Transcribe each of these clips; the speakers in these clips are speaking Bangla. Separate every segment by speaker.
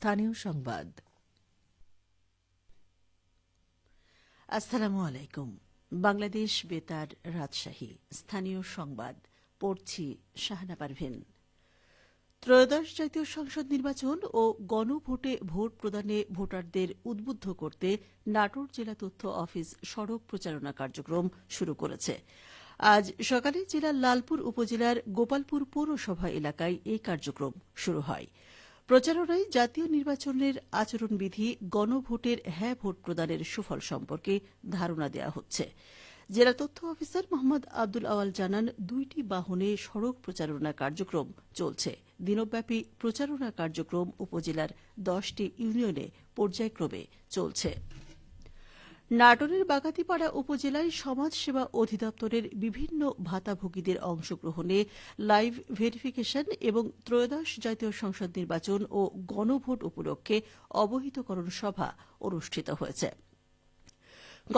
Speaker 1: স্থানীয় সংবাদ। আসসালামু আলাইকুম। বাংলাদেশ বেতার রাজশাহী। স্থানীয় সংবাদ। পড়ছি শাহনা পারভিন ত্রয়োদশ জাতীয় সংসদ নির্বাচন ও গণভোটে ভোট প্রদানে ভোটারদের উদ্বুদ্ধ করতে নাটোর জেলা তথ্য অফিস সড়ক প্রচারণা কার্যক্রম শুরু করেছে। আজ সকালে জেলার লালপুর উপজেলার গোপালপুর পৌরসভা এলাকায় এই কার্যক্রম শুরু হয়। প্রচারণায় জাতীয় নির্বাচনের আচরণবিধি, গণভোটের হ্যাঁ ভোট প্রদানের সুফল সম্পর্কে ধারণা দেওয়া হচ্ছে। জেলা তথ্য অফিসার মোহাম্মদ আব্দুল আওয়াল জানান, দুইটি বাহনে সড়ক প্রচারণা কার্যক্রম চলছে। দিনব্যাপী প্রচারণা কার্যক্রম উপজেলার দশটি ইউনিয়নে পর্যায়ক্রমে চলছে। নাটোরের বাগাতিপাড়া উপজেলায় সমাজসেবা অধিদপ্তরের বিভিন্ন ভাতাভোগীদের অংশগ্রহণে লাইভ ভেরিফিকেশন এবং ত্রয়োদশ জাতীয় সংসদ নির্বাচন ও গণভোট উপলক্ষে অবহিতকরণ সভা অনুষ্ঠিত হয়েছে।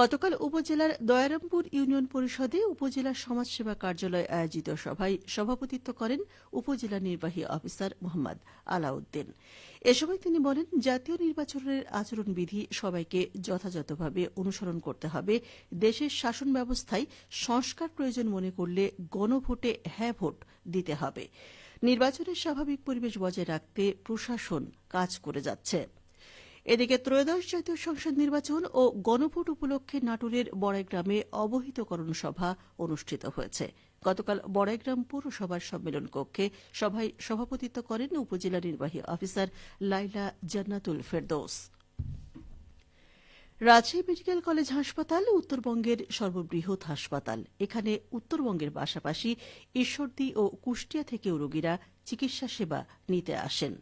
Speaker 1: গতকাল উপজেলার দয়ারামপুর ইউনিয়ন পরিষদে উপজেলা সমাজসেবা কার্যালয় আয়োজিত সভায় সভাপতিত্ব করেন উপজেলা নির্বাহী অফিসার মোহাম্মদ আলাউদ্দিন। এ সময় তিনি বলেন, জাতীয় নির্বাচনের আচরণবিধি সবাইকে যথাযথভাবে অনুসরণ করতে হবে। দেশের শাসন ব্যবস্থায় সংস্কার প্রয়োজন মনে করলে গণভোটে হ্যাঁ ভোট দিতে হবে। নির্বাচনের স্বাভাবিক পরিবেশ বজায় রাখতে প্রশাসন কাজ করে যাচ্ছে। এদিকে ত্রয়োদশ জাতীয় সংসদ নির্বাচন ও গণভোট উপলক্ষে নাটোরের বড়াইগ্রামে অবহিতকরণ সভা অনুষ্ঠিত হয়েছে। গতকাল বড়াইগ্রাম পৌরসভার সম্মেলন কক্ষে সভায় সভাপতিত্ব করেন উপজেলা নির্বাহী officer Laila Jannatul Ferdous. Rajshahi medical college হাসপাতাল উত্তরবঙ্গের সর্ববৃহৎ হাসপাতাল। এখানে উত্তরবঙ্গের পাশাপাশি ঈশ্বরদী ও কুষ্টিয়া থেকেও রোগীরা চিকিৎসা সেবা নিতে আসেন।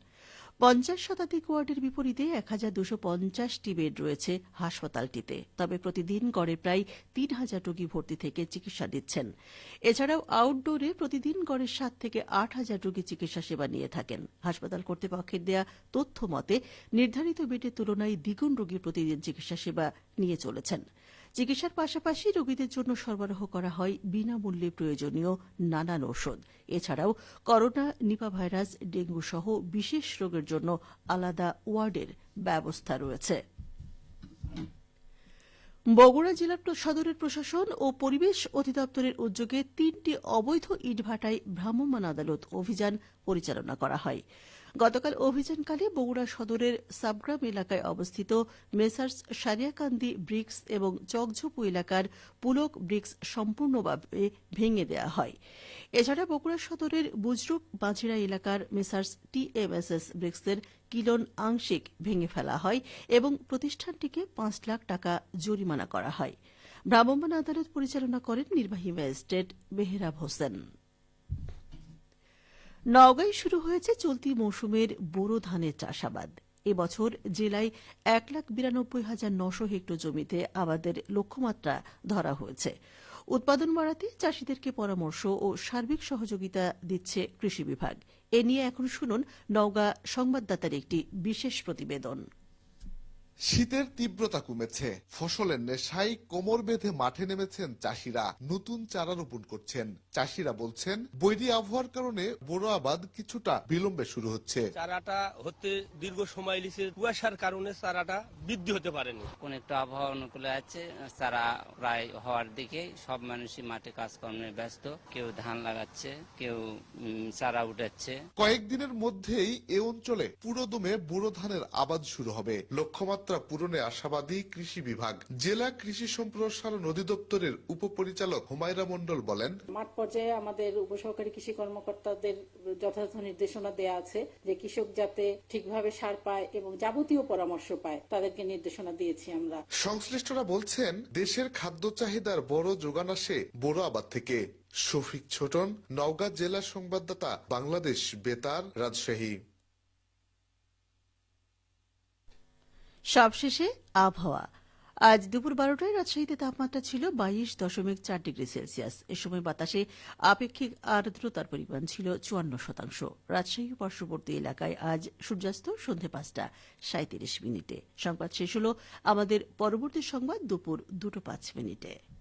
Speaker 1: পঞ্চাশ শতাধিক ওয়ার্ডের বিপরীতে এক হাজার দুশো পঞ্চাশটি বেড রয়েছে হাসপাতালটিতে। তবে প্রতিদিন গড়ে প্রায় তিন হাজার রোগী ভর্তি থেকে চিকিৎসা দিচ্ছেন এছাড়াও আউটডোরে প্রতিদিন গড়ে সাত থেকে আট হাজার রোগী চিকিৎসা সেবা নিয়ে থাকেন। হাসপাতাল কর্তৃপক্ষের দেয়া তথ্য মতে, নির্ধারিত বেডের তুলনায় দ্বিগুণ রোগী প্রতিদিন চিকিৎসা সেবা নিয়ে চলেছেন। চিকিৎসার পাশাপাশি রোগীদের জন্য সরবরাহ করা হয় বিনামূল্যে প্রয়োজনীয় নানান ওষুধ এছাড়াও করোনা, নিপা ভাইরাস, ডেঙ্গু সহ বিশেষ রোগের জন্য আলাদা ওয়ার্ডের ব্যবস্থা রয়েছে। বগুড়া জেলা সদরের প্রশাসন ও পরিবেশ অধিদপ্তরের উদ্যোগে তিনটি অবৈধ ইটভাটায় ভ্রাম্যমাণ আদালত অভিযান পরিচালনা করা হয়। গতকাল অভিযানকালে বগুড়া সদরের সাবগ্রাম এলাকায় অবস্থিত মেসার্স সারিয়াকান্দি ব্রিক্স এবং চকঝোপু এলাকার পুলক ব্রিক্স সম্পূর্ণভাবে ভেঙে দেওয়া হয়। এছাড়া বগুড়া সদরের বুজরুক বাঁচিরা এলাকার মেসার্স টিএমএসএস ব্রিক্সের কিলন আংশিক ভেঙে ফেলা হয় এবং প্রতিষ্ঠানটিকে পাঁচ লাখ টাকা জরিমানা করা হয়। ভ্রাম্যমাণ আদালত পরিচালনা করেন নির্বাহী ম্যাজিস্ট্রেট মেহরাব হোসেন। নওগাঁয় শুরু হয়েছে চলতি মৌসুমের বোরো ধানের চাষাবাদ। এবছর জেলায় এক লাখ বিরানব্বই হাজার নশো হেক্টর জমিতে আবাদের লক্ষ্যমাত্রা ধরা হয়েছে। উৎপাদন বাড়াতে চাষিদেরকে পরামর্শ ও সার্বিক সহযোগিতা দিচ্ছে কৃষি বিভাগ। এ নিয়ে এখন শুনুন নওগাঁ সংবাদদাতার একটি বিশেষ প্রতিবেদন।
Speaker 2: শীতের তীব্রতা কমেছে। ফসলের নেশায় কোমর বেঁধে মাঠে নেমেছেন চাষিরা। নতুন চারা রোপণ করছেন। চাষিরা বলছেন বৈরী আবহাওয়ার কারণে বড় আবাদ কিছুটা বিলম্বে শুরু হচ্ছে।
Speaker 3: চারাটা হতে দীর্ঘ সময় লিছে কুয়াশার কারণে চারাটা বৃদ্ধি হতে পারেনি।
Speaker 4: কোন একটা আবহাওয়া অনুকূলে আছে। চারা প্রায় হওয়ার দিকে সব মানুষই মাঠে কাজকর্মে ব্যস্ত। কেউ ধান লাগাচ্ছে কেউ উম, চারা উঠাচ্ছে।
Speaker 2: কয়েকদিনের মধ্যেই এ অঞ্চলে পুরোদমে বুড়ো ধানের আবাদ শুরু হবে। লক্ষ্যমাত্রা পূরণে আশাবাদী কৃষি বিভাগ। জেলা কৃষি সম্প্রসারণ অধিদপ্তরের উপপরিচালক হুমায়রা মন্ডল বলেন
Speaker 5: মাঠ পর্যায়ে আমাদের উপসহকারী কৃষি কর্মকর্তাদের যথাযথ নির্দেশনা দেয়া আছে যে কৃষক যাতে ঠিকভাবে সার পায় এবং যাবতীয় পরামর্শ পায় তাদেরকে নির্দেশনা দিয়েছি আমরা।
Speaker 2: সংশ্লিষ্টরা বলছেন দেশের খাদ্য চাহিদার বড় যোগান আসে বড় আবাদ থেকে। শফিক ছোটন নওগাঁ জেলা সংবাদদাতা বাংলাদেশ বেতার রাজশাহী।
Speaker 1: সবশেষে আবহাওয়া। আজ দুপুর বারোটায় রাজশাহীতে তাপমাত্রা ছিল বাইশ দশমিক চার ডিগ্রি সেলসিয়াস। এ সময় বাতাসে আপেক্ষিক আর্দ্রতার পরিমাণ ছিল চুয়ান্ন শতাংশ। রাজশাহী পার্শ্ববর্তী এলাকায় আজ সূর্যাস্ত সন্ধে পাঁচটা সাঁত্রিশ মিনিটে। সংবাদ শেষ হল আমাদের পরবর্তী সংবাদ দুপুর দুটো পাঁচ মিনিটে।